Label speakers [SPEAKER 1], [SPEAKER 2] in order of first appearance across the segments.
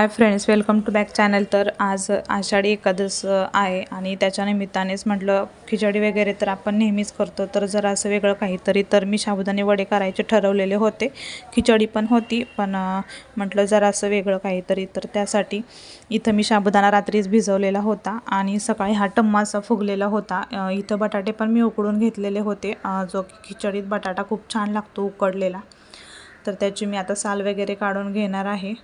[SPEAKER 1] Hi friends welcome to back channel तर आज आषाढी एकादश आहे आणि त्याच्या निमित्तानेच म्हटलं खिचडी वगैरे तर आपण नेहमीच करतो. तर जरा असं वेगळं काहीतरी तर मी साबुदाणे वडे करायचे ठरवलेले होते. खिचडी पण होती पण म्हटलं जरा असं वेगळं काहीतरी. तर त्यासाठी इथं मी साबुदाणा रात्रीच भिजवलेला होता आणि सकाळी हा टम्मा असा फुगलेला होता. इथं बटाटे पण मी उकडून घेतलेले होते. जो की खिचडीत बटाटा खूप छान लागतो उकडलेला. तर त्याची मी आता साल वगैरे काढून घेणार आहे.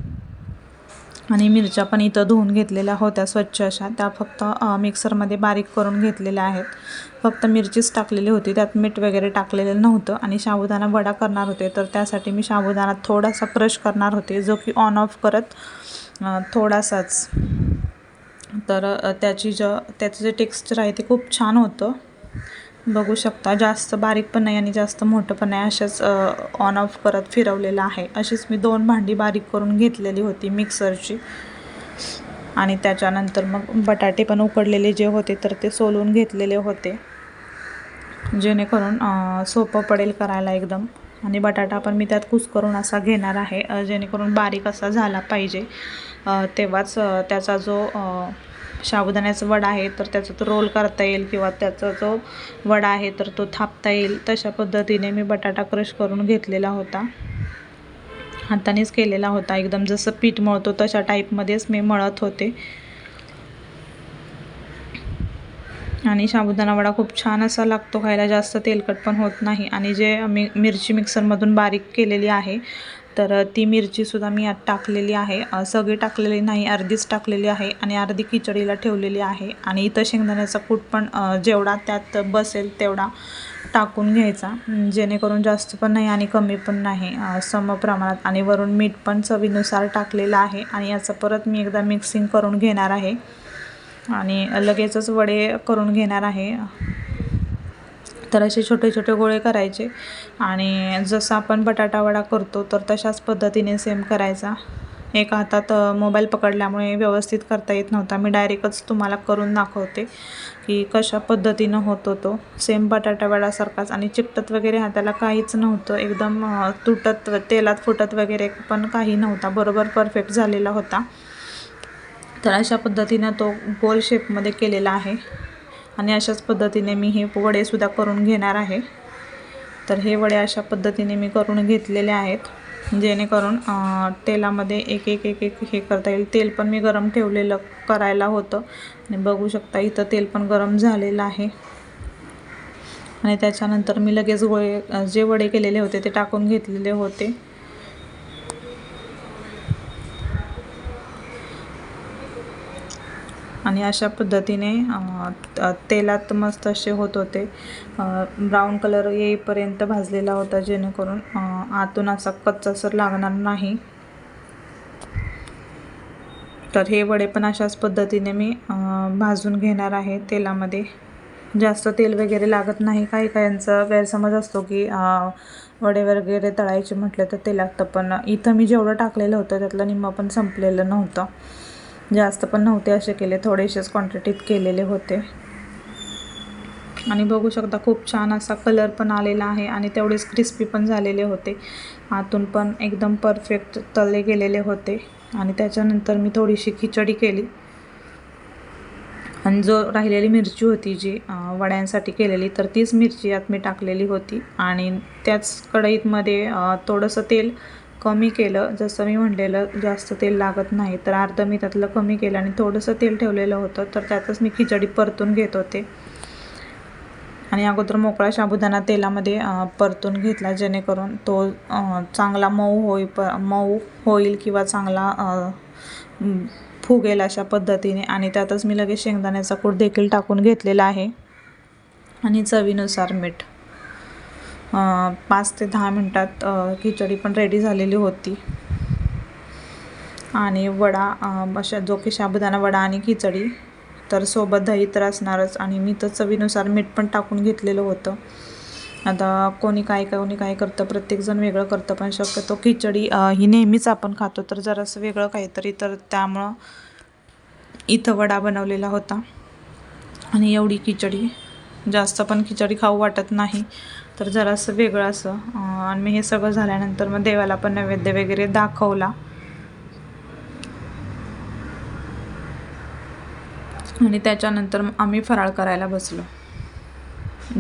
[SPEAKER 1] आणि मिरच्या पण इथं धुवून घेतलेल्या होत्या स्वच्छ अशा. त्या फक्त मिक्सरमध्ये बारीक करून घेतलेल्या आहेत. फक्त मिरचीच टाकलेली होती. त्यात मीठ वगैरे टाकलेलं नव्हतं आणि साबुदाणा वडा करणार होते. तर त्यासाठी मी साबुदाणा थोडासा क्रश करणार होते जो की ऑन ऑफ करत थोडासाच. तर त्याची ज त्याचं जे टेक्स्चर आहे ते खूप छान होतं. बघू शकता. जास्त बारीक पण नाही आणि जास्त मोठं पण नाही. अशाच ऑन ऑफ करत फिरवलेलं आहे. अशीच मी दोन भांडी बारीक करून घेतलेली होती मिक्सरची आणि त्याच्यानंतर मग बटाटे पण उकडलेले जे होते तर ते सोलून घेतलेले होते. जेणेकरून सोपं पडेल करायला एकदम. आणि बटाटा पण मी त्यात कुसकरून असा घेणार आहे. जेणेकरून बारीक असा झाला पाहिजे. तेव्हाच त्याचा जो साबुदाण्याचं वडा आहे तर त्याचा तो रोल करता येईल किंवा त्याचा जो वडा आहे तर तो थापता येईल. तशा पद्धतीने मी बटाटा क्रश करून घेतलेला होता. हातानेच केलेला होता. एकदम जसं पीठ मळतो तशा टाईपमध्येच मी मळत होते. आणि साबुदाणा वडा खूप छान असा लागतो खायला जास्त तेलकट पण होत नाही. आणि जे मी मिरची मिक्सरमधून बारीक केलेली आहे तर ती मिरचीसुद्धा मी आत टाकलेली आहे. सगळी टाकलेली नाही अर्धीच टाकलेली आहे आणि अर्धी खिचडीला ठेवलेली आहे. आणि इथं शेंगदाण्याचा कूट पण जेवढा त्यात बसेल तेवढा टाकून घ्यायचा. जेणेकरून जास्त पण नाही आणि कमी पण नाही सम प्रमाणात. आणि वरून मीठ पण चवीनुसार टाकलेलं आहे आणि याचं परत मी एकदा मिक्सिंग करून घेणार आहे. आणि लगेचच वडे करून घेणार आहे. तर असे छोटे छोटे गोळे करायचे. आणि जसं आपण बटाटा वडा करतो तर तशाच पद्धतीने सेम करायचा. एका हातात मोबाईल पकडल्यामुळे व्यवस्थित करता येत नव्हता. मी डायरेक्टच तुम्हाला करून दाखवते की कशा पद्धतीनं होतो तो. सेम बटाटा वडासारखाच आणि चिकटत वगैरे हाताला काहीच नव्हतं. एकदम तुटत तेलात फुटत वगैरे पण काही नव्हता. बरोबर परफेक्ट झालेला होता. तर अशा पद्धतीनं तो गोल शेपमध्ये केलेला आहे. आणि अशाच पद्धतीने मी हे वडेसुद्धा करून घेणार आहे. तर हे वडे अशा पद्धतीने मी करून घेतलेले आहेत. जेणेकरून तेलामध्ये एक एक एक एक हे करता येईल. तेल पण मी गरम ठेवलेलं करायला होतं. आणि बघू शकता इथं तेल पण गरम झालेलं आहे. आणि त्याच्यानंतर मी लगेच गोळे जे वडे केलेले होते ते टाकून घेतलेले होते. आणि अशा पद्धतीने तेलात मस्त असे होत होते. ब्राऊन कलर येईपर्यंत भाजलेला होता जेणेकरून आतून असा कच्चासर लागणार नाही. तर हे वडे पण अशाच पद्धतीने मी भाजून घेणार आहे तेलामध्ये. जास्त तेल वगैरे लागत नाही. काही काहींचा गैरसमज असतो की वडे वगैरे तळायचे म्हटलं तर ते लागतं पण इथं मी जेवढं टाकलेलं होतं त्यातलं निम्मं पण संपलेलं नव्हतं. जास्त पण नव्हते असे केले थोडेसेच क्वांटिटीत केलेले होते. आणि बघू शकता खूप छान असा कलर पण आलेला आहे आणि तेवढेच क्रिस्पी पण झालेले होते. आतून पण एकदम परफेक्ट तळले गेलेले होते. आणि त्याच्यानंतर मी थोडीशी खिचडी केली. आणि जो राहिलेली मिरची होती जी वड्यांसाठी केलेली तर तीच मिरची यात मी टाकलेली होती. आणि त्याच कढईतमध्ये थोडंसं तेल कमी केलं जसं मी म्हणलेलं जास्त तेल लागत नाही तर अर्ध मी त्यातलं कमी केलं आणि थोडंसं तेल ठेवलेलं होतं तर त्यातच मी खिचडी परतून घेत होते. आणि अगोदर मोकळा साबुदाणा तेलामध्ये परतून घेतला जेणेकरून तो चांगला मऊ होई प मऊ होईल किंवा चांगला फुगेल अशा पद्धतीने. आणि त्यातच मी लगेच शेंगदाण्याचा कूट देखील टाकून घेतलेला आहे. आणि चवीनुसार मीठ. पाच ते दहा मिनटात खिचडी पण रेडी झालेली होती. आणि वडा अशा जो की साबुदाणा वडा आणि खिचडी तर सोबत दही तर असणारच. आणि मी तर चवीनुसार मीठ पण टाकून घेतलेलं होतं. आता कोणी काय कोणी काय करतं प्रत्येकजण वेगळं करतं पण शक्यतो खिचडी ही नेहमीच आपण खातो. तर जरासं वेगळं काहीतरी तर त्यामुळं इथं वडा बनवलेला होता. आणि एवढी खिचडी. जास्त पण खिचडी खाऊ वाटत नाही. तर जरासं वेगळं असं. आणि मी हे सगळं झाल्यानंतर मग देवाला पण नैवेद्य वगैरे दाखवला. आणि त्याच्यानंतर आम्ही फराळ करायला बसलो.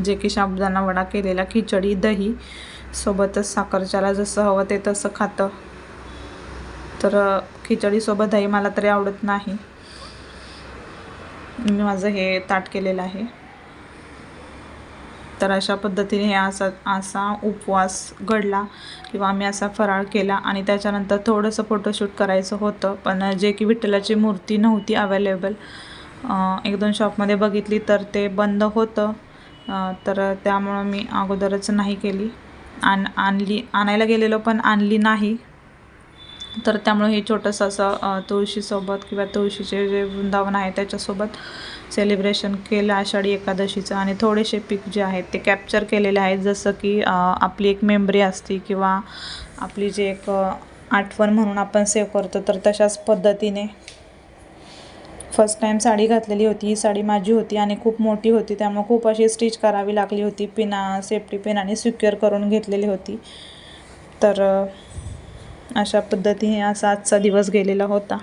[SPEAKER 1] जे की शाबदाना वडा केलेला खिचडी दही सोबतच साखरच्याला जसं हवं ते तसं खातं. तर खिचडीसोबत दही मला तरी आवडत नाही. मी माझं हे ताट केलेलं आहे. तर अशा पद्धतीने हे असा असा उपवास घडला किंवा आम्ही असा फराळ केला आणि त्याच्यानंतर थोडंसं फोटोशूट करायचं होतं. पण जे की विठ्ठलाची मूर्ती नव्हती अवेलेबल एक दोन शॉपमध्ये बघितली तर ते बंद होतं. तर त्यामुळं मी अगोदरच नाही केली. आण आणली आणायला गेलेलो पण आणली नाही. तर त्यामुळे हे छोटंसं असं तुळशीसोबत किंवा तुळशीचे जे वृंदावन आहे त्याच्यासोबत सेलिब्रेशन केलं आषाढी एकादशीचं. आणि थोडेसे पिक जे आहेत ते कॅप्चर केलेले आहेत. जसं की आपली एक मेमरी असते किंवा आपली जे एक आठवण म्हणून आपण सेव्ह करतो तर तशाच पद्धतीने फर्स्ट टाईम साडी घातलेली होती. ही साडी माझी होती आणि खूप मोठी होती. त्यामुळे खूप अशी स्टिच करावी लागली होती. पिना सेफ्टी पिनाने सिक्युअर करून घेतलेली होती. तर अशा पद्धतीने असा आजचा दिवस गेलेला होता.